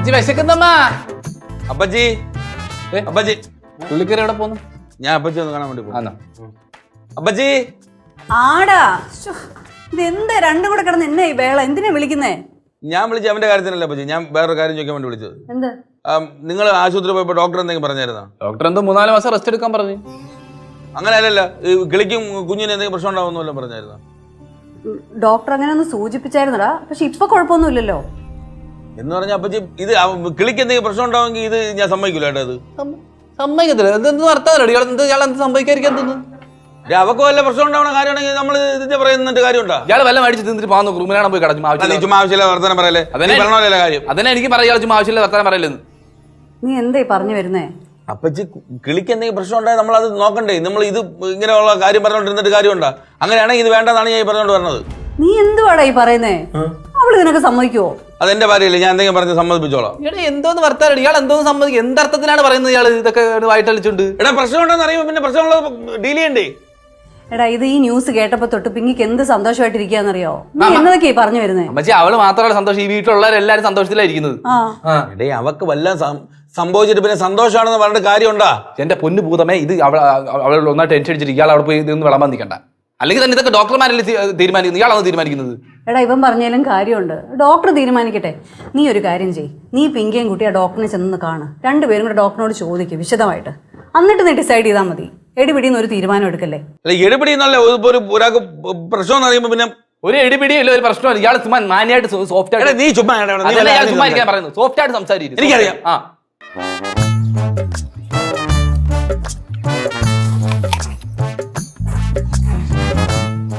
അമ്മച്ചി വിശക്കുന്നമ്മ അപ്പച്ചി. ഏ? അപ്പച്ചി. പുള്ളിക്കറി എവിടെ പോന്നു? ഞാൻ അപ്പച്ചി ഒന്ന് കാണാൻ വേണ്ടി പോകും അബ്ബജി അപ്പച്ചി. ആടാ ശ്ശോ, ഇതെന്താ രണ്ടും കൂടെ കിടന്ന് എന്നെ ഈ വേള എന്തിനാ വിളിക്കുന്നേ? ഞാൻ വിളിച്ച അവന്റെ കാര്യത്തിനല്ല അപ്പച്ചി ഞാൻ വേറൊരു കാര്യം ചോദിക്കാൻ വേണ്ടി വിളിച്ചത്. എന്താ? നിങ്ങൾ ആശുപത്രി പോയപ്പോ ഡോക്ടർ എന്തെങ്കിലും പറഞ്ഞായിരുന്നോ? ഡോക്ടർ എന്തോ മൂന്നാൽ മാസം റെസ്റ്റ് എടുക്കാൻ പറഞ്ഞു. അങ്ങനെ അല്ലല്ല ഈ കിളിക്കും കുഞ്ഞിന് എന്തെങ്കിലും പ്രശ്നം ഉണ്ടാവുമെന്നല്ലോ പറഞ്ഞായിരുന്നോ? ഡോക്ടർ അങ്ങനെ ഒന്ന് സൂചിപ്പിച്ചായിരുന്നടാ പക്ഷെ ഇപ്പൊ കുഴപ്പമൊന്നുമില്ലല്ലോ. എന്ന് പറഞ്ഞ അപ്പച്ചി ഇത് കിളിക്ക് എന്തെങ്കിലും പ്രശ്നം ഉണ്ടാവുമെങ്കിൽ ഇത് ഞാൻ സമ്മതിക്കില്ല കേട്ടോ ഇത്. സമ്മതിക്കത്തില്ല. എന്തെന്ന് വർത്താനം ഇയാൾ എന്ത് ഇയാൾ എന്ത് സംഭവിക്കാതിരിക്കാൻ തോന്നുന്നു ഇത് അവക്ക് വല്ല പ്രശ്നം ഉണ്ടാവുന്ന കാര്യമാണെങ്കിൽ നമ്മൾ ഇതിന്റെ പറയുന്നിട്ട് കാര്യമുണ്ടോ? ഇയാൾ വല്ല മേടിച്ച് തിന്നിട്ട് പാന്നു റൂമിലാണ് പോയി കടഞ്ഞു ആവശ്യമില്ല ചുമ്മാ ആവശ്യമില്ല വർത്തമാനം പറയല്ലേ? അതന്നെ. നീ പറഞ്ഞ കാര്യം? അതന്നെ എനിക്ക് പറയാം. ചുമ്മാ ആവശ്യമില്ല വർത്തനം പറയലെന്ന് നീ എന്തായി പറഞ്ഞു വരുന്നേ? അപ്പച്ചി കിളിക്ക് എന്തെങ്കിലും പ്രശ്നം ഉണ്ടായാൽ നമ്മൾ അത് നോക്കണ്ടേ? നമ്മൾ ഇത് ഇങ്ങനെയുള്ള കാര്യം പറഞ്ഞുകൊണ്ടിരുന്നിട്ട് കാര്യമുണ്ടോ? അങ്ങനെയാണെങ്കിൽ ഇത് വേണ്ടെന്നാണ് ഞാൻ പറഞ്ഞോണ്ട് പറഞ്ഞത്. നീ എന്തുവാടാ ഈ പറയുന്നേ? അവൾ ഇതിനൊക്കെ സമ്മതിക്കുവോ? അതെന്റെ ഭാര്യയല്ലേ ഞാൻ എന്തെങ്കിലും പറഞ്ഞ് സമ്മതിപ്പിച്ചോളാം. എന്തോ എന്തോന്ന് വർത്താനം? ഇയാൾ എന്തോന്ന് സമ്മതിക്കും എന്തർത്ഥത്തിലാണ് പറയുന്നത് ഇയാൾ ഇതൊക്കെ വായിട്ടളിച്ചുണ്ട് എടാ പ്രശ്നമുണ്ടെന്ന് അറിയുമ്പോൾ പിന്നെ പ്രശ്നമുള്ളത് ഡീൽ ചെയ്യണ്ടേ? എടാ ഇത് ഈ ന്യൂസ് കേട്ടപ്പോ തൊട്ട് പിങ്ങിക്ക് എന്ത് സന്തോഷമായിട്ടിരിക്കാന്നറിയോ നീ എന്നതൊക്കെയാ പറഞ്ഞു വരുന്നത് പക്ഷേ അവൾ മാത്രമല്ല സന്തോഷം. ഈ വീട്ടിലുള്ളവരെല്ലാരും സന്തോഷത്തിലായിരിക്കുന്നത് ആ. എടേ അവക്ക് വല്ല സംഭവിച്ചിട്ട് പിന്നെ സന്തോഷമാണെന്ന് പറഞ്ഞിട്ട് കാര്യമുണ്ടാ? എന്റെ പൊന്നു ഭൂതമേ ഇത് അവൾ അവൾ ഒന്നായിട്ട് ടെൻഷൻ അടിച്ചിട്ട് ഇയാൾ അവിടെ പോയി ഇതൊന്നും വിളമ്പാൻ നിൽക്കണ്ട അല്ലെങ്കിൽ തന്നെ ഇതൊക്കെ ഡോക്ടർമാരല്ലേ തീരുമാനിക്കുന്നത്? ഇയാളാണ് തീരുമാനിക്കുന്നത്? എടാ ഇവൻ പറഞ്ഞാലും കാര്യമുണ്ട്. ഡോക്ടർ തീരുമാനിക്കട്ടെ. നീ ഒരു കാര്യം ചെയ് നീ പിങ്കയും കുട്ടി ആ ഡോക്ടറിനെ ചെന്ന് കാണ്. രണ്ടുപേരും കൂടെ ഡോക്ടറിനോട് ചോദിക്കും വിശദമായിട്ട്. എന്നിട്ട് നീ ഡിസൈഡ് ചെയ്താൽ മതി. എടിപിടിന്ന് ഒരു തീരുമാനം എടുക്കല്ലേ? അല്ല എടുപിടി എന്നല്ല ഒരു ഒരാൾക്ക് പ്രശ്നം എന്ന് അറിയുമ്പോൾ പിന്നെ ഒരു എടിപിടി ഇല്ല ഒരു പ്രശ്നമില്ല ഇയാൾ ചുമ്മാ മാന്യായിട്ട് സോഫ്റ്റ് ആയിട്ട് നീ ചുമ്മാ ഇയാൾ ചുമ്മാ ഇരിക്കാൻ സോഫ്റ്റ് ആയിട്ട് സംസാരിക്കും. എനിക്കറിയാം. ആ.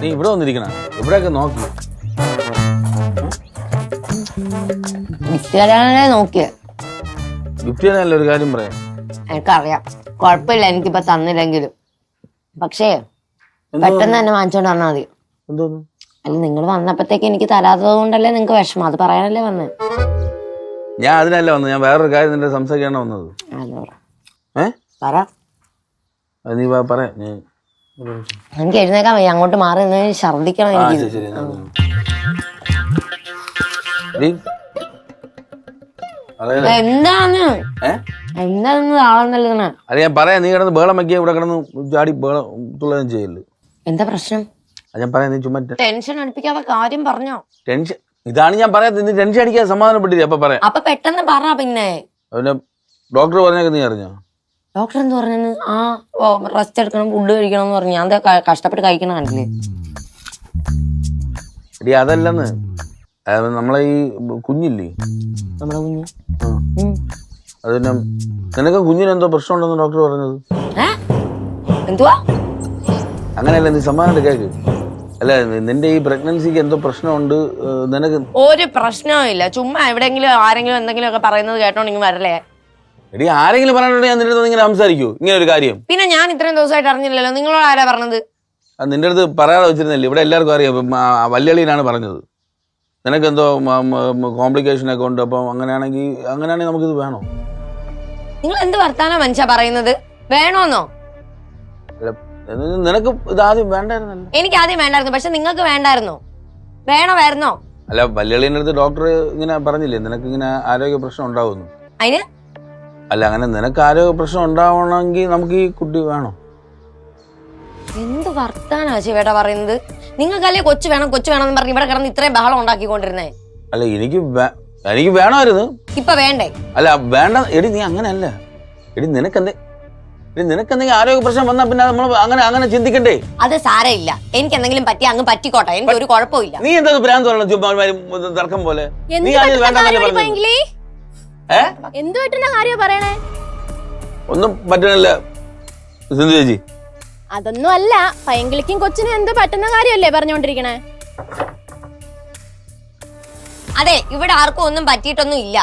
നീ ഇവിടെ വന്നിരിക്കണ. ഇവിടെയൊക്കെ നോക്കി. ഗിഫ്റ്റ് തരാനല്ലേ നോക്കിയത് ഗിഫ്റ്റ് ചെയ്യാനല്ല ഒരു കാര്യം പറയാം. എനിക്കറിയാം. കുഴപ്പമില്ല എനിക്കിപ്പോ തന്നില്ലെങ്കിലും. പക്ഷേ പെട്ടെന്ന് തന്നെ വാങ്ങിച്ചോണ്ട് വന്നാൽ മതി. എന്തോന്നു? അല്ല നിങ്ങൾ വന്നപ്പോഴത്തേക്ക് എനിക്ക് തരാത്തത് കൊണ്ടല്ലേ നിങ്ങൾക്ക് വിഷമം? അത് പറയാനല്ലേ വന്ന്? ഞാൻ അതിനല്ല വന്നത്. ഞാൻ വേറൊരു കാര്യം നിന്റെ സംസാരിക്കാനാണ് വന്നത്. ഏ? പറ. അത് നീ വാ, പറയാം. ഞാൻ എനിക്ക് എഴുന്നേക്കാൻ വയ്യ. അങ്ങോട്ട് മാറി നിന്ന് ഛർദിക്കണം ആ എനിക്ക്. ശരി വന്നു. എന്താണ് ഏ? എന്താണെന്ന് ആളെന്ന് നൽകണേ അത് ഞാൻ പറയാം നീ കിടന്ന് ബേളം വെക്കിയ ഇവിടെ കിടന്ന് ചാടി ബേളം തുള്ളതും ചെയ്യൽ എന്താ പ്രശ്നം? ഞാൻ പറയാം നീ ചുമ്മാ ടെൻഷൻ അടിപ്പിക്കാതെ കാര്യം പറഞ്ഞോ. ടെൻഷൻ ഇതാണ് ഞാൻ പറയാത്തത് നീ ടെൻഷൻ അടിക്കാതെ സമാധാനപ്പെട്ടില്ല അപ്പൊ പറയാം. അപ്പൊ പെട്ടെന്ന് പറ പിന്നെ. പിന്നെ ഡോക്ടർ പറഞ്ഞൊക്കെ നീ അറിഞ്ഞോ? ഡോക്ടർ എന്ത് ആ റെസ്റ്റ് എടുക്കണം ഫുഡ് കഴിക്കണം എന്ന് പറഞ്ഞു. ഞാൻ കഷ്ടപ്പെട്ട് കഴിക്കണ കണ്ടില്ലേ? എടി അതല്ലെന്ന്. നമ്മളെ ഈ കുഞ്ഞില്ലേ? നമ്മുടെ കുഞ്ഞ്. ആ. ഉം. അത് പിന്നെ നിനക്ക് കുഞ്ഞിന് എന്തോ പ്രശ്നമുണ്ടെന്ന് ഡോക്ടർ പറഞ്ഞത്? എന്തുവാ? അങ്ങനെയല്ല നീ സമാധാനം കേക്ക് അല്ല നിന്റെ ഈ പ്രഗ്നൻസിക്ക് എന്തോ പ്രശ്നമുണ്ട് നിനക്ക് ഒരു പ്രശ്നവും ഇല്ല. ചുമ്മാ എവിടെങ്കിലും ആരെങ്കിലും എന്തെങ്കിലും ഒക്കെ പറയുന്നത് കേട്ടോണ്ടെങ്കിൽ വരല്ലേ? എടി ആരെങ്കിലും പറഞ്ഞിട്ടുണ്ടെങ്കിൽ ഞാൻ നിന്റെ അടുത്ത് ഇങ്ങനെ സംസാരിക്കൂ ഇങ്ങനെ ഒരു കാര്യം. പിന്നെ ഞാൻ ഇത്രയും ദിവസമായിട്ട് അറിഞ്ഞില്ലല്ലോ. നിങ്ങളോട് ആരാ പറഞ്ഞത്? നിന്റെ അടുത്ത് പറയാതെ വെച്ചിരുന്നില്ല? ഇവിടെ എല്ലാവർക്കും അറിയാം. വല്യളിയിലാണ് പറഞ്ഞത്. നിനക്കെന്തോ കോംപ്ലിക്കേഷൻ ഒക്കെ ഉണ്ട്. അപ്പം അങ്ങനെയാണെങ്കിൽ അങ്ങനെയാണെങ്കിൽ നമുക്കിത് വേണോ? നിങ്ങൾ എന്ത് വർത്താനാ മനുഷ്യ പറയുന്നത്? വേണോന്നോ? നിനക്ക് ഇത് ആദ്യം വേണ്ടായിരുന്നല്ലോ. എനിക്ക് ആദ്യം വേണ്ടായിരുന്നു പക്ഷെ നിങ്ങൾക്ക് വേണ്ടായിരുന്നു. വേണോ അല്ല വല്യളീന്റെ അടുത്ത് ഡോക്ടർ ഇങ്ങനെ പറഞ്ഞില്ലേ നിനക്ക് ഇങ്ങനെ ആരോഗ്യ പ്രശ്നം ഉണ്ടാവുന്നു അതിന്? അല്ല അങ്ങനെ നിനക്ക് ആരോഗ്യ പ്രശ്നം ഉണ്ടാവണമെങ്കിൽ നമുക്ക് ഈ കുട്ടി വേണോ? എന്ത് വർത്താനാ ചേട്ടാ പറയുന്നത്? നിങ്ങൾക്കല്ലേ കൊച്ചു വേണം കൊച്ചു വേണം എന്ന് പറഞ്ഞ് ഇവിടെ കിടന്ന് ഇത്രയും ബഹളം ഉണ്ടാക്കിക്കൊണ്ടിരുന്നേ? അല്ല എനിക്ക് എനിക്ക് വേണമായിരുന്നു. ഇപ്പൊ വേണ്ടേ? അല്ല വേണ്ട. എടി നീ അങ്ങനെയല്ല. എടി നിനക്കെന്തേ നിനക്ക് എന്തെങ്കിലും ആരോഗ്യ പ്രശ്നം വന്നാ പിന്നെ നമ്മൾ അങ്ങനെ അങ്ങനെ ചിന്തിക്കണ്ടേ? അത് സാരമില്ല. എനിക്ക് എന്തെങ്കിലും പറ്റി അങ്ങ് പറ്റിക്കോട്ടെ. എനിക്ക് ഒരു കുഴപ്പമില്ല. നീ എന്താ ഭ്രാന്ത് പറയണം തർക്കം പോലെ? നീ എന്ത് പറ്റുന്ന കാര്യ പറയണേ? ഒന്നും പറ്റണല്ല സിന്ധു ചേച്ചി. അതൊന്നും അല്ല പൈങ്കിളിക്കും കൊച്ചിനും എന്ത് പറ്റുന്ന കാര്യമല്ലേ പറഞ്ഞോണ്ടിരിക്കണേ? അതെ ഇവിടെ ആർക്കും ഒന്നും പറ്റിയിട്ടൊന്നും ഇല്ല.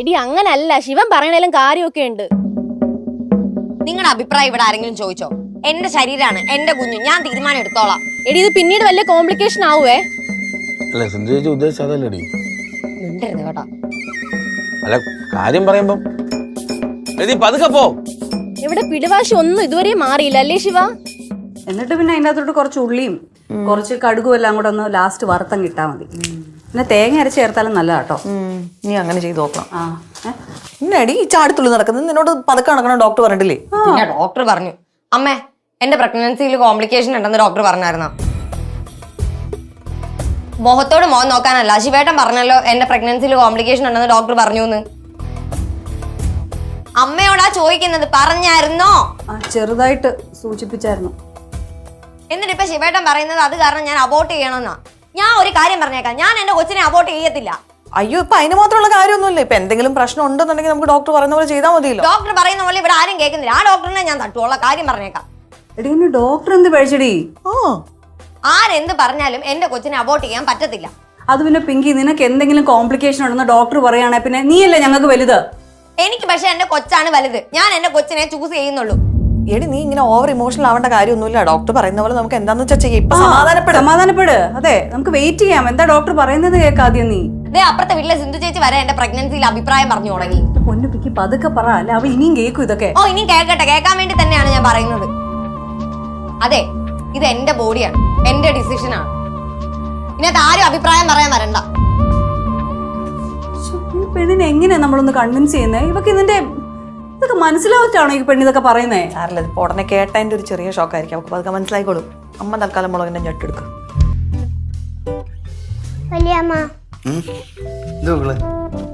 എടി അങ്ങനല്ല. ശിവൻ പറയണേലും കാര്യമൊക്കെ ഉണ്ട്. നിങ്ങളുടെ അഭിപ്രായം ഇവിടെ ആരെങ്കിലും ചോദിച്ചോ? എന്റെ ശരീരമാണ് എന്റെ കുഞ്ഞു. ഞാൻ തീരുമാനം എടുത്തോളാം. എടി ഇത് പിന്നീട് വലിയ കോംപ്ലിക്കേഷൻ ആവുവേ? അല്ല സിന്ധു ചേച്ചി ഉദ്ദേശിച്ച അതല്ലടി മിണ്ടരുത് കേട്ടോ. അല്ല കാര്യം പറയുമ്പം എടി പതുക്കെ പോ. ഇവിടെ പിടിവാശി ഒന്നും ഇതുവരെ മാറിയില്ല അല്ലേ ശിവ? എന്നിട്ട് പിന്നെ അതിന്റെ അകത്തോട്ട് കുറച്ച് ഉള്ളിയും കുറച്ച് കടുകും എല്ലാം കൂടെ ഒന്ന് ലാസ്റ്റ് വറുത്തം കിട്ടാൽ മതി. പിന്നെ തേങ്ങ അരച്ച് ചേർത്താലും നല്ലതാ കേട്ടോ നീ അങ്ങനെ ചെയ്ത് നോക്കണം. ആ ഏ? ഈ ചാടിത്തുള്ളി നടക്കുന്നത്? നിന്നോട് പതുക്കെ നടക്കണം? ഡോക്ടർ പറഞ്ഞിട്ടില്ലേ? പിന്നെ ഡോക്ടർ പറഞ്ഞു. അമ്മേ എന്റെ പ്രഗ്നൻസിയിൽ കോംപ്ലിക്കേഷൻ ഉണ്ടെന്ന് ഡോക്ടർ പറഞ്ഞായിരുന്നു? മുഖത്തോട് മുഖം നോക്കാനല്ല. ശിവേട്ടൻ പറഞ്ഞല്ലോ എന്റെ പ്രഗ്നൻസിയിൽ കോംപ്ലിക്കേഷൻ ഉണ്ടെന്ന് ഡോക്ടർ പറഞ്ഞു എന്ന് അമ്മയോടാ ചോദിക്കുന്നത് പറഞ്ഞായിരുന്നോ? ആ ചെറുതായിട്ട് സൂചിപ്പിച്ചായിരുന്നു. എന്നിട്ട് ഇപ്പൊ ശിവേട്ടൻ പറയുന്നത് അത് കാരണം ഞാൻ അബോട്ട് ചെയ്യണമെന്നാ. ഞാൻ ഒരു കാര്യം പറഞ്ഞേക്കാം. ഞാൻ എന്റെ കൊച്ചിനെ അബോട്ട് ചെയ്യത്തില്ല. അയ്യോ ഇപ്പൊ അതിന് മാത്രമുള്ള കാര്യമൊന്നുമില്ല. ഇപ്പൊ എന്തെങ്കിലും പ്രശ്നം ഉണ്ടെന്നുണ്ടെങ്കിൽ നമുക്ക് ഡോക്ടർ പറയുന്ന പോലെ ചെയ്താൽ മതിയല്ലോ. ഡോക്ടർ പറയുന്ന പോലെ ഇവിടെ ആരും കേൾക്കുന്നില്ല. ആ ഡോക്ടറിനെ ഞാൻ തട്ടുള്ള കാര്യം പറഞ്ഞേക്കാം. എടി ഡോക്ടർ എന്ത് പഴിച്ചടി ആ. ആരെന്ത് പറഞ്ഞാലും എന്റെ കൊച്ചിനെ അബോട്ട് ചെയ്യാൻ പറ്റത്തില്ല. അത് പിന്നെ പിങ്കി നിനക്ക് എന്തെങ്കിലും കോംപ്ലിക്കേഷൻ ഉണ്ടെന്ന് ഡോക്ടർ പറയുകയാണെങ്കിൽ പിന്നെ നീയല്ലേ ഞങ്ങൾക്ക് വലുത്? എനിക്ക് പക്ഷെ എന്റെ കൊച്ചാണ് വലുത്. ഞാൻ എന്റെ കൊച്ചിനെ ചൂസ് ചെയ്യുന്നുള്ളൂ. എടി നീ ഇങ്ങനെ ഓവർ ഇമോഷണൽ ആവേണ്ട കാര്യമൊന്നുമില്ല. ഡോക്ടർ പറയുന്ന പോലെ നമുക്ക് എന്താന്ന് വെച്ചാൽ ചെയ്യാം. ഇപ്പൊ സമാധാനപ്പെടും. സമാധാനപ്പെട്. അതെ നമുക്ക് വെയിറ്റ് ചെയ്യാം. എന്താ ഡോക്ടർ പറയുന്നത് കേൾക്കാദ്യം നീ? ദേ അപ്പുറത്തെ വീട്ടിലെ സിന്ധു ചേച്ചി വരെ എന്റെ പ്രഗ്നൻസിയിൽ അഭിപ്രായം പറഞ്ഞു തുടങ്ങി. പൊന്നു പിക്ക് പതുക്കെ പറ. അല്ല അവ ഇനിയും കേൾക്കും ഇതൊക്കെ. ഓ ഇനിയും കേൾക്കട്ടെ. കേൾക്കാൻ വേണ്ടി തന്നെയാണ് ഞാൻ പറയുന്നത്. അതെ ഇത് എന്റെ ബോഡിയാണ് എന്റെ ഡിസിഷനാണ് ഇതിനകത്ത് ആരും അഭിപ്രായം പറയാൻ വരണ്ട. പെണ്ണിനെ എങ്ങനെയാ നമ്മളൊന്ന് കൺവിൻസ് ചെയ്യുന്നത് ഇവക്ക് ഇതിന്റെ ഇതൊക്കെ മനസ്സിലാവറ്റാണോ ഈ പെണ്ണ് ഇതൊക്കെ പറയുന്നേ? സാറില്ല ഇപ്പൊ ഉടനെ കേട്ടതിന്റെ ഒരു ചെറിയ ഷോക്ക് ആയിരിക്കും. അവർക്ക് പതുക്കെ മനസ്സിലായിക്കോളും. അമ്മ തൽക്കാലം മുളകിന്റെ ഞെട്ടെടുക്കും വലിയമ്മ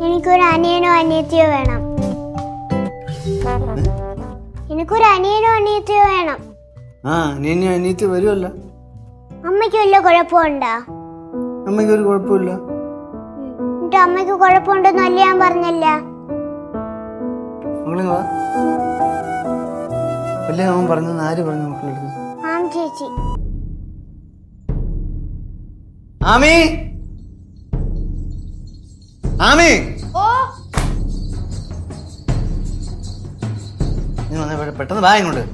എനിക്കൊരു അനിയനോ അനിയത്തിയോ വേണം. എനിക്കൊരു അനിയനോ അനിയത്തിയോ വേണം. ആ നീ അനിയത്തി വരുമല്ലോ അമ്മയ്ക്ക് വല്ല കുഴപ്പമുണ്ടോ? അമ്മയ്ക്ക് ഒരു കുഴപ്പമില്ല. എന്നിട്ട് കുഴപ്പമുണ്ടെന്ന് അല്ല ഞാൻ പറഞ്ഞല്ല. വലിയ അവൻ പറഞ്ഞത്? ആര് പറഞ്ഞു മക്കളുടെ അടുത്ത് ആം ചേച്ചി. ആമി! ആമി! നീ വന്നേ പെട്ടെന്ന് വാ ഇങ്ങോട്ട്.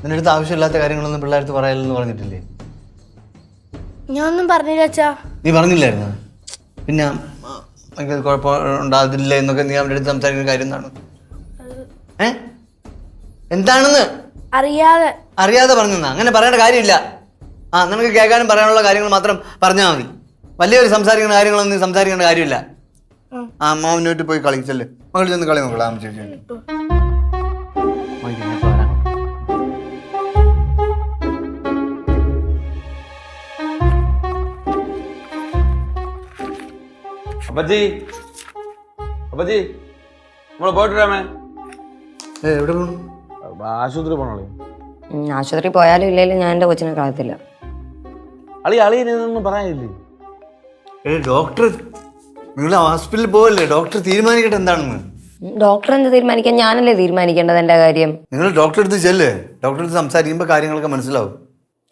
നിന്റെ അടുത്ത് ആവശ്യമില്ലാത്ത കാര്യങ്ങളൊന്നും പിള്ളേരടുത്ത് പറയലെന്ന് പറഞ്ഞിട്ടില്ലേ? ഞാനൊന്നും പറഞ്ഞില്ല അച്ഛാ. നീ പറഞ്ഞില്ലായിരുന്നു? പിന്നെ ഭയങ്കര കുഴപ്പം എന്നൊക്കെ നീ അവരുടെ അടുത്ത് സംസാരിക്കുന്ന കാര്യം എന്താണ്? ഏ? എന്താണെന്ന്? അറിയാതെ. അറിയാതെ പറഞ്ഞാ അങ്ങനെ പറയേണ്ട കാര്യമില്ല. ആ നിനക്ക് കേൾക്കാനും പറയാനുള്ള കാര്യങ്ങൾ മാത്രം പറഞ്ഞാൽ മതി. വലിയൊരു സംസാരിക്കുന്ന കാര്യങ്ങളൊന്നും നീ സംസാരിക്കേണ്ട കാര്യമില്ല. ആ അമ്മാവിനോട്ട് പോയി കളിച്ചല്ലേ മകൾ ചെന്ന് കളി നോക്കളാം ചേച്ചി അപ്പച്ചി. അപ്പച്ചി നമ്മൾ പോയിട്ട് വരാമേ ഏ, എവിടെ പോണു? ആശുപത്രി പോണോളി. ആശുപത്രി പോയാലും ഇല്ലെങ്കിലും ഞാൻ എന്റെ കൊച്ചിനെ കളയത്തില്ല അളി അളി എന്നൊന്നും പറയാനില്ലേ? ഏ ഡോക്ടർ നിങ്ങൾ ഹോസ്പിറ്റലിൽ പോവല്ലേ? ഡോക്ടർ തീരുമാനിക്കട്ടെ എന്താണെന്ന്? ഡോക്ടർ എന്ത് തീരുമാനിക്കാൻ? ഞാനല്ലേ തീരുമാനിക്കേണ്ടത് എന്റെ കാര്യം? നിങ്ങൾ ഡോക്ടറെ അടുത്ത് ചെല്ലേ. ഡോക്ടറെ അടുത്ത് സംസാരിക്കുമ്പോൾ കാര്യങ്ങളൊക്കെ മനസ്സിലാവും.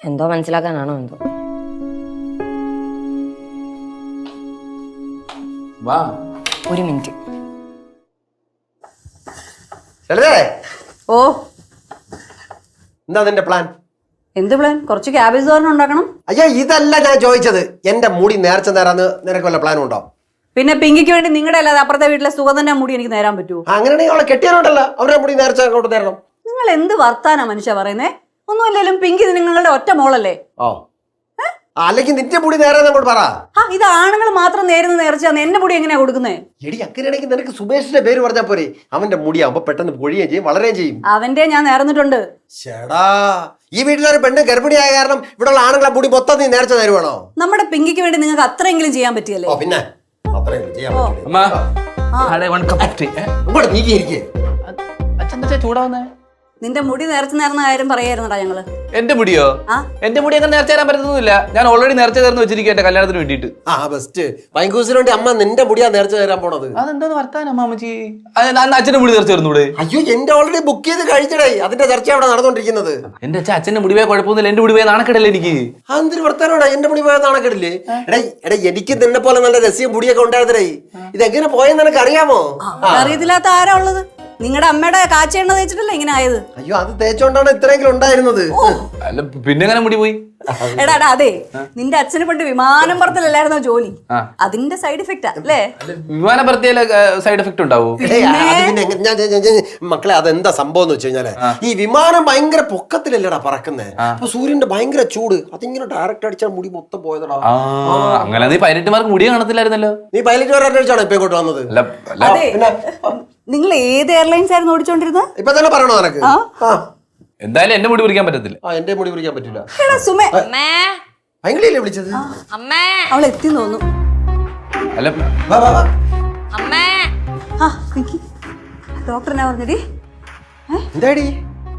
എന്തോ മനസ്സിലാക്കാനാണോ എന്തോ? വാ. ഒരു മിനിറ്റ്. ഓ. എന്താ നിന്റെ പ്ലാൻ എന്ത് പ്ലാൻ കുറച്ച് ക്യാബേജ് തോരൻ ഉണ്ടാക്കണം. അയ്യോ ഇതല്ല ഞാൻ ചോദിച്ചത്. എന്റെ മുടി നേർച്ച നേരാന്ന് നിനക്ക് വല്ല പ്ലാനും ഉണ്ടോ? പിന്നെ പിങ്കിക്ക് വേണ്ടി നിങ്ങളുടെ അല്ലാതെ അപ്പുറത്തെ വീട്ടിലെ സുഗന്ധന്റെ മുടി എനിക്ക് നേരാൻ പറ്റുമോ ആ, അങ്ങനെയാണെങ്കിൽ അവളെ അവരുടെ മുടി നേർച്ച അങ്ങോട്ട് തരണം. നിങ്ങൾ എന്ത് വർത്താനാ മനുഷ്യ പറയുന്നേ? ഒന്നുമല്ലേലും പിങ്കി നിങ്ങളുടെ ഒറ്റ മോളല്ലേ? ഓ. അല്ലെങ്കിൽ നിന്റെ മുടി നേരെ അങ്ങോട്ട് പറ. ആ ഇത് ആണുങ്ങൾ മാത്രം നേരുന്ന നേർച്ചയാണ് എന്റെ മുടി എങ്ങനെയാ കൊടുക്കുന്നേ? എടി അങ്ങനെയാണെങ്കിൽ നിനക്ക് സുബേഷിന്റെ പേര് പറഞ്ഞാൽ പോരെ. അവന്റെ മുടിയാവുമ്പോ പെട്ടെന്ന് പൊഴിയുകയും ചെയ്യും വളരുകയും ചെയ്യും. അവന്റെ ഞാൻ നേർന്നിട്ടുണ്ട്. ചേടാ ഈ വീട്ടിലൊരു പെണ്ണ് ഗർഭിണിയായ കാരണം ഇവിടെയുള്ള ആണുങ്ങളെ മുടി മൊത്തം നീ നേർച്ച തരുവാണോ? നമ്മുടെ പിങ്കിക്ക് വേണ്ടി നിങ്ങൾക്ക് അത്രയെങ്കിലും ചെയ്യാൻ പറ്റിയല്ലേ? ഓ പിന്നെ. അത്രയും ചെയ്യാൻ പറ്റില്ല. അമ്മ വൺ കപ്പ് ടീ ഇങ്ങോട്ട് നീക്കിയിരിക്കേ. അച്ഛൻ എന്താ ചൂടാവുന്നേ? നിന്റെ മുടി നേർച്ച നേർന്ന കാര്യം പറയായിരുന്നടാ ഞങ്ങൾ. എന്റെ മുടിയോ? ആ. എന്റെ മുടി അങ്ങനെ നേർച്ച തരാൻ പറ്റുന്നില്ല ഞാൻ ഓൾറെഡി നേർച്ച തരുന്ന വെച്ചിരിക്കും എന്റെ കല്യാണത്തിന് വേണ്ടിയിട്ട്. ആ ബെസ്റ്റ് വേണ്ടി അമ്മ നിന്റെ മുടിയാ നേർച്ച തരാൻ പോണത്. അതെന്താന്ന് വർത്താനം അമ്മാമ്മച്ചി അച്ഛന്റെ മുടി നേർച്ച തരുന്നൂടെ? അയ്യോ എന്റെ ഓൾറെഡി ബുക്ക് ചെയ്ത് കഴിച്ചടേ. അതിന്റെ ചർച്ച അവിടെ നടന്നുകൊണ്ടിരിക്കുന്നത്. എന്റെ അച്ഛൻ അച്ഛന്റെ മുടി പോയ കുഴപ്പമൊന്നുമില്ല. എന്റെ മുടി പോയ നാണക്കേടല്ലേ എനിക്ക്? അതെന്തൊരു വർത്താനോടാ എന്റെ മുടി പോയ നാണക്കെടില്ലേ? എടേ എടേ എനിക്ക് നിന്നെ പോലെ നല്ല രസിയും മുടിയൊക്കെ ഉണ്ടായിരുന്നേ ഇതെങ്ങനെ പോയെന്ന് നിനക്ക് അറിയാമോ അറിയത്തില്ലാത്ത ആരാ ഉള്ളത്? നിങ്ങളുടെ അമ്മയുടെ കാച്ചെണ്ണ തേച്ചിട്ടല്ലേ ഇങ്ങനെ ആയത്? അയ്യോ അത് തേച്ചോണ്ടാണ് ഇത്രയെങ്കിലും ഉണ്ടായിരുന്നത്. അല്ല പിന്നെ എങ്ങനെ മുടി പോയി? എടാ എടാ അതെ. നിന്റെ അച്ഛന് പണ്ട് വിമാനം പറത്തലല്ലായിരുന്നോ ജോലി. അതിന്റെ സൈഡ് ഇഫക്റ്റാ അല്ലേ? വിമാന പ്രത്യേക സൈഡ് എഫക്റ്റ് ഉണ്ടാവോ? മക്കളെ അതെന്താ സംഭവം എന്ന് വെച്ച് കഴിഞ്ഞാൽ ഈ വിമാനം ഭയങ്കര പൊക്കത്തിലല്ലേടാ പറക്കുന്നേ? അപ്പൊ സൂര്യന്റെ ഭയങ്കര ചൂട്. അതിങ്ങനെ ഡയറക്റ്റ് അടിച്ചാൽ മുടി മൊത്തം പോയതടാ. ആ അങ്ങനെ നീ പതിനെട്ട് മാർക്ക് മുടിയെ കാണത്തില്ലായിരുന്നല്ലോ? നീ പൈലറ്റ് വരെ അടിച്ചാണോ ഇപ്പൊ ഇങ്ങോട്ട് വന്നത്? നിങ്ങൾ ഏത് എയർലൈൻസ് ആയിരുന്നു ഓടിച്ചോണ്ടിരുന്നത്? ഇപ്പൊ തന്നെ പറയണോ നിനക്ക്? ആ. എന്തായാലും എന്റെ മുടി പിടിക്കാൻ പറ്റത്തില്ല. ആ എന്റെ മുടി പിടിക്കാൻ പറ്റില്ല. എടാ സുമേ. അമ്മേ. ഭയങ്കരല്ലേ വിളിച്ചത്? അമ്മേ. അവൾ എത്തി തോന്നുന്നു. അല്ല. വാ, വാ, വാ. അമ്മേ. ആ നിക്ക്. ഡോക്ടർ എന്നാ പറഞ്ഞടി എന്താടി?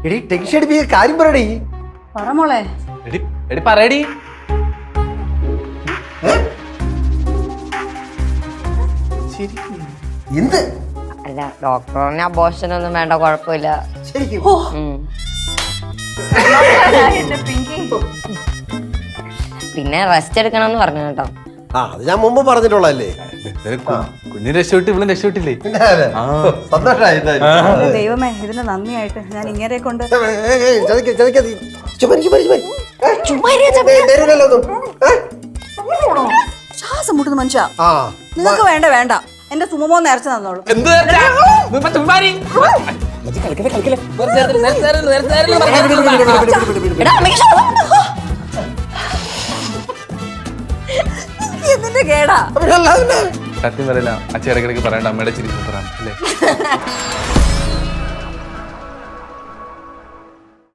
എടി ടെൻഷൻ അടിപ്പിച്ച കാര്യം പറയടി. പറ മോളെ. എടി എടി പറയടി. എന്ത്? അല്ല ഡോക്ടർ അബോഷനൊന്നും വേണ്ട കുഴപ്പമില്ല. ശരിക്കും? പിന്നെ റെസ്റ്റ് എടുക്കണം എന്ന് പറഞ്ഞു കേട്ടോ. ആ അത് ഞാൻ മുമ്പ് പറഞ്ഞിട്ടുള്ളതല്ലേ? കുഞ്ഞിന് രക്ഷപ്പെട്ട് ഇവളും രക്ഷപ്പെട്ടില്ലേ? സന്തോഷമായി ദൈവമേ ഇതിന് നന്ദിയായിട്ട് ഞാൻ ഇങ്ങനെ കൊണ്ട് ശ്വാസം മുട്ടുന്ന മനുഷ്യ. നിങ്ങൾക്ക് വേണ്ട വേണ്ട. എന്റെ സുമമോ നേർച്ച തന്നോളൂ. എന്ത്. എന്തിന്റെ കേടാ? സത്യം പറയില്ല അച്ഛൻ ഇടയ്ക്കിടയ്ക്ക് പറയണ്ട അമ്മയുടെ ചിരി സൂപ്പറാണ് അല്ലേ?